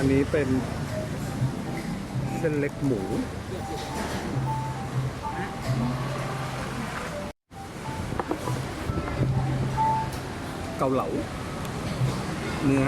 อันนี้เป็นเส้นเล็กหมู เกาเหลา เนื้อ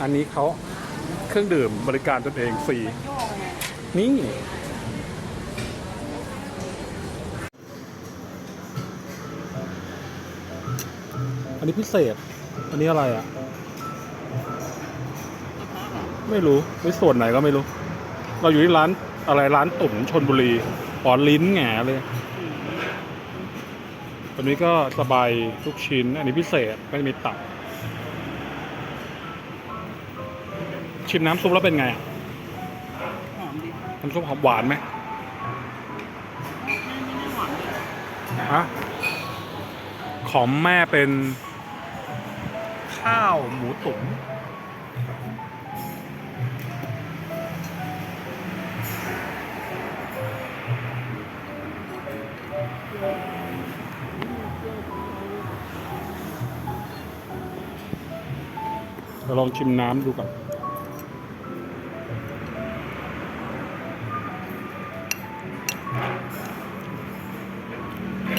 อันนี้เขาเครื่องดื่มบริการตนเองฟรี นี่ อันนี้พิเศษ อันนี้อะไรอะ ไม่รู้ไปส่วนไหนก็ไม่รู้ เราอยู่ที่ร้านอะไรร้านตุ๋มชนบุรีอ๋อลิ้นแง่เลยอันนี้ก็สบายทุกชิ้น อันนี้พิเศษก็จะมีตับ ชิมน้ำซุปแล้วเป็นไงอะหอมดิน้ำซุปหอมหวานไหมไม่ไม่หวานเลยฮะของแม่เป็น ข้าวหมูตุ๋นเราลองชิมน้ำดูก่อน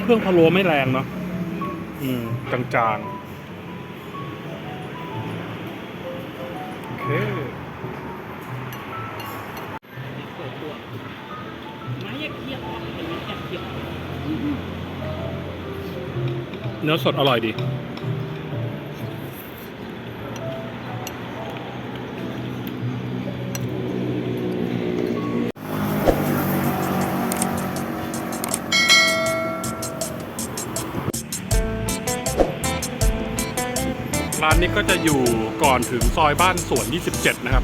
เครื่องพะโล้ไม่แรงเนาะอืมจางๆ โอเคเปิดตัวไม้อยากเคี่ยวอะเป็นไม้อยากเคี่ยวเนื้อสดอร่อยดี ร้านนี้ก็จะอยู่ก่อนถึงซอยบ้านสวน 27 นะครับ